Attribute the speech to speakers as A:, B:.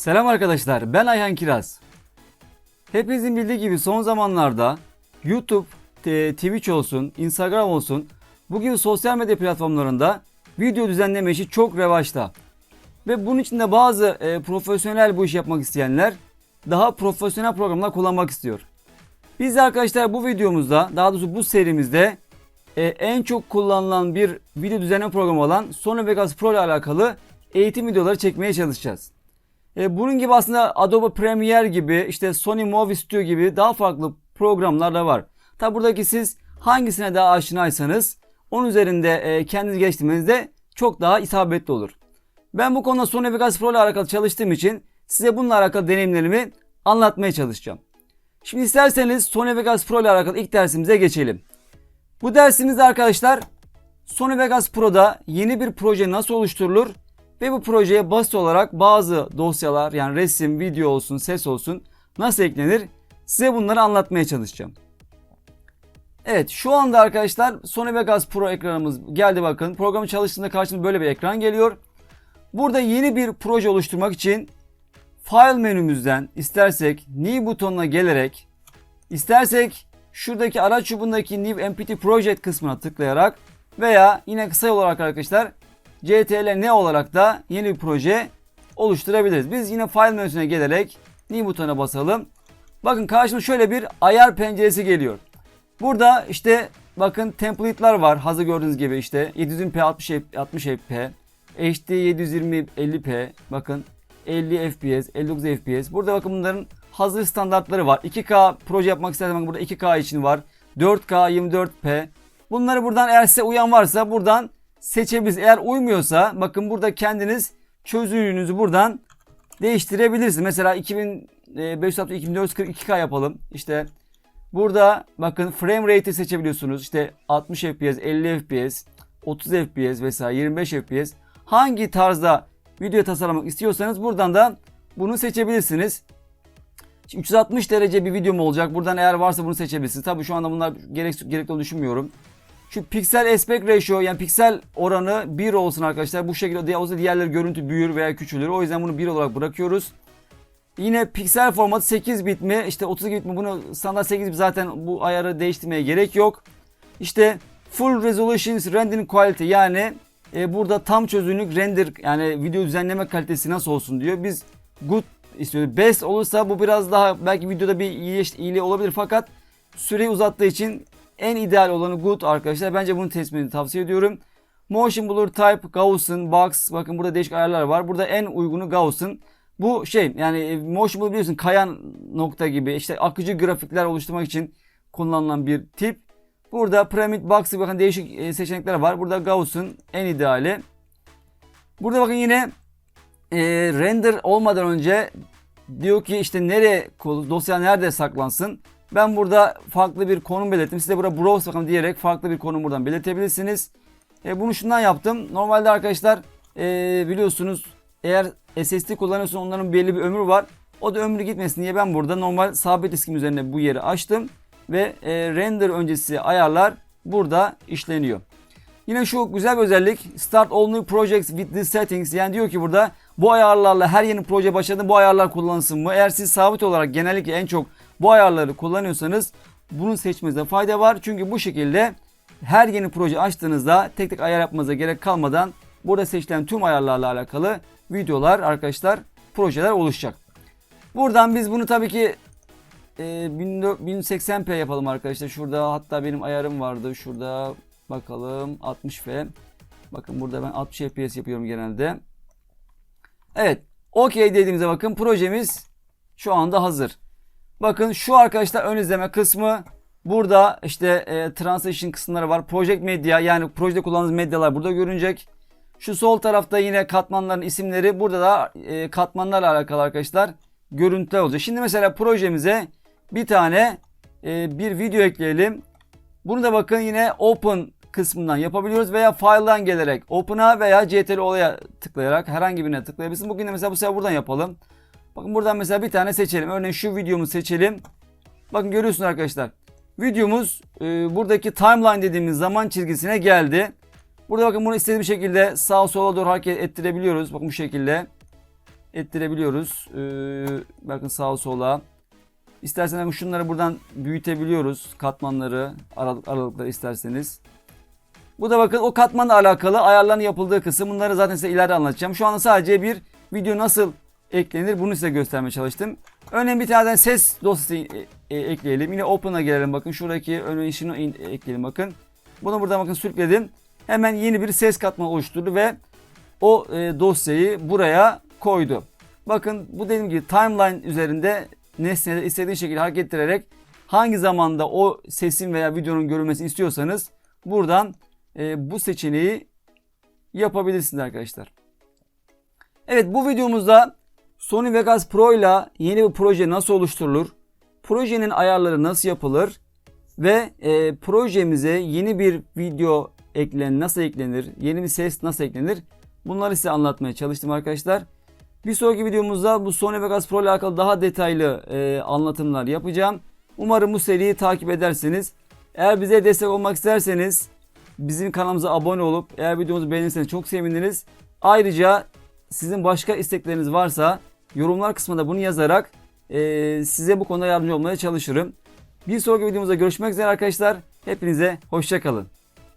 A: Selam arkadaşlar, ben Ayhan Kiraz. Hepinizin bildiği gibi son zamanlarda YouTube, te- Twitch olsun, Instagram olsun bu gibi sosyal medya platformlarında video düzenleme işi çok revaçta. Ve bunun için de bazı e, profesyonel bu işi yapmak isteyenler daha profesyonel programlar kullanmak istiyor. Biz de arkadaşlar bu videomuzda, daha doğrusu bu serimizde e, en çok kullanılan bir video düzenleme programı olan Sony Vegas Pro ile alakalı eğitim videoları çekmeye çalışacağız. E, bunun gibi aslında Adobe Premiere gibi işte Sony Movie Studio gibi daha farklı programlar da var. Tabi buradaki siz hangisine daha aşinaysanız onun üzerinde e, kendinizi geliştirmenizde çok daha isabetli olur. Ben bu konuda Sony Vegas Pro ile alakalı çalıştığım için size bununla alakalı deneyimlerimi anlatmaya çalışacağım. Şimdi isterseniz Sony Vegas Pro ile alakalı ilk dersimize geçelim. Bu dersimizde arkadaşlar Sony Vegas Pro'da yeni bir proje nasıl oluşturulur ve bu projeye basit olarak bazı dosyalar yani resim, video olsun, ses olsun nasıl eklenir size bunları anlatmaya çalışacağım. Evet şu anda arkadaşlar Sony Vegas Pro ekranımız geldi bakın. Programı çalıştığında karşımıza böyle bir ekran geliyor. Burada yeni bir proje oluşturmak için File menümüzden istersek New butonuna gelerek istersek şuradaki araç çubuğundaki New MPT Project kısmına tıklayarak veya yine kısa olarak arkadaşlar CTRL ne olarak da yeni bir proje oluşturabiliriz. Biz yine File menüsüne gelerek New butonuna basalım. Bakın karşımıza şöyle bir ayar penceresi geliyor. Burada işte bakın template'lar var. Hazır gördüğünüz gibi işte 720p 60 60 fp, HD 720 50p, bakın 50 fps, 59 fps. Burada bakın bunların hazır standartları var. 2K proje yapmak isterseniz burada 2K için var. 4K 24p. Bunları buradan eğer size uyan varsa buradan seçebilirsiniz. Eğer uymuyorsa bakın burada kendiniz çözünürlüğünüzü buradan değiştirebilirsiniz. Mesela 2560 2442K yapalım. İşte burada bakın frame rate'i seçebiliyorsunuz. İşte 60 fps, 50 fps, 30 fps vesaire 25 fps. Hangi tarzda video tasarlamak istiyorsanız buradan da bunu seçebilirsiniz. Şimdi 360 derece bir videom olacak. Buradan eğer varsa bunu seçebilirsiniz. Tabii şu anda bunlar gerek, gerekli olduğunu düşünmüyorum. Şu piksel aspect ratio yani piksel oranı 1 olsun arkadaşlar. Bu şekilde olsa diğerleri görüntü büyür veya küçülür. O yüzden bunu 1 olarak bırakıyoruz. Yine piksel formatı 8 bit mi işte 32 bit mi bunu standart 8 bit zaten bu ayarı değiştirmeye gerek yok. İşte full resolution rendering quality yani e, burada tam çözünürlük render yani video düzenleme kalitesi nasıl olsun diyor. Biz good istiyoruz. Best olursa bu biraz daha belki videoda bir iyileş, iyiliği olabilir fakat süreyi uzattığı için en ideal olanı good arkadaşlar. Bence bunu test etmenizi tavsiye ediyorum. Motion Blur Type, Gaussian, Box. Bakın burada değişik ayarlar var. Burada en uygunu Gaussian. Bu şey yani Motion Blur biliyorsun kayan nokta gibi işte akıcı grafikler oluşturmak için kullanılan bir tip. Burada Pyramid Box bakın değişik e, seçenekler var. Burada Gaussian en ideali. Burada bakın yine e, render olmadan önce diyor ki işte nereye dosya nerede saklansın. Ben burada farklı bir konum belirttim. Size burada browse bakalım diyerek farklı bir konum buradan belirtebilirsiniz. E, bunu şundan yaptım. Normalde arkadaşlar e, biliyorsunuz eğer SSD kullanıyorsanız onların belli bir ömrü var. O da ömrü gitmesin diye ben burada normal sabit diskim üzerine bu yeri açtım. Ve e, render öncesi ayarlar burada işleniyor. Yine şu güzel bir özellik Start all new projects with these settings yani diyor ki burada bu ayarlarla her yeni proje başladığında bu ayarlar kullanılsın mı? Eğer siz sabit olarak genellikle en çok bu ayarları kullanıyorsanız bunu seçmenizde fayda var. Çünkü bu şekilde her yeni proje açtığınızda tek tek ayar yapmanıza gerek kalmadan burada seçilen tüm ayarlarla alakalı videolar arkadaşlar projeler oluşacak. Buradan biz bunu tabii ki e, 1080p yapalım arkadaşlar. Şurada hatta benim ayarım vardı. Şurada bakalım 60f. Bakın burada ben 60 fps yapıyorum genelde. Evet. OK dediğimizde bakın projemiz şu anda hazır. Bakın şu arkadaşlar ön izleme kısmı. Burada işte e, transition kısımları var. Project Media yani projede kullandığınız medyalar burada görünecek. Şu sol tarafta yine katmanların isimleri. Burada da e, katmanlarla alakalı arkadaşlar görüntüler olacak. Şimdi mesela projemize bir tane e, bir video ekleyelim. Bunu da bakın yine Open kısmından yapabiliyoruz veya File'dan gelerek Open'a veya CTRL tıklayarak herhangi birine tıklayabilirsiniz. Bugün de mesela bu sefer buradan yapalım. Bakın buradan mesela bir tane seçelim. Örneğin şu videomu seçelim. Bakın görüyorsunuz arkadaşlar. Videomuz e, buradaki timeline dediğimiz zaman çizgisine geldi. Burada bakın bunu istediğim şekilde sağa sola doğru hareket ettirebiliyoruz. Bakın bu şekilde. ettirebiliyoruz. Ee, bakın sağa sola. İsterseniz şunları buradan büyütebiliyoruz. Katmanları, aralık, aralıkları isterseniz. Bu da bakın o katmanla alakalı ayarların yapıldığı kısım. Bunları zaten size ileride anlatacağım. Şu anda sadece bir video nasıl eklenir bunu size göstermeye çalıştım. Örneğin bir tane ses dosyası e, e, ekleyelim. Yine Open'a gelelim bakın. Şuradaki ön işini in- ekleyelim bakın. Bunu buradan bakın sürükledim. Hemen yeni bir ses katmanı oluşturdu ve o e, dosyayı buraya koydu. Bakın bu dediğim gibi timeline üzerinde nesneleri istediğin şekilde hareket ettirerek hangi zamanda o sesin veya videonun görülmesini istiyorsanız buradan e, bu seçeneği yapabilirsiniz arkadaşlar. Evet bu videomuzda Sony Vegas Pro ile yeni bir proje nasıl oluşturulur? Projenin ayarları nasıl yapılır? Ve e, projemize yeni bir video eklen nasıl eklenir? Yeni bir ses nasıl eklenir? Bunları size anlatmaya çalıştım arkadaşlar. Bir sonraki videomuzda bu Sony Vegas Pro ile alakalı daha detaylı e, anlatımlar yapacağım. Umarım bu seriyi takip edersiniz. Eğer bize destek olmak isterseniz bizim kanalımıza abone olup eğer videomuzu beğenirseniz çok seviniriz. Ayrıca sizin başka istekleriniz varsa yorumlar kısmında bunu yazarak e, size bu konuda yardımcı olmaya çalışırım. Bir sonraki videomuzda görüşmek üzere arkadaşlar. Hepinize hoşçakalın.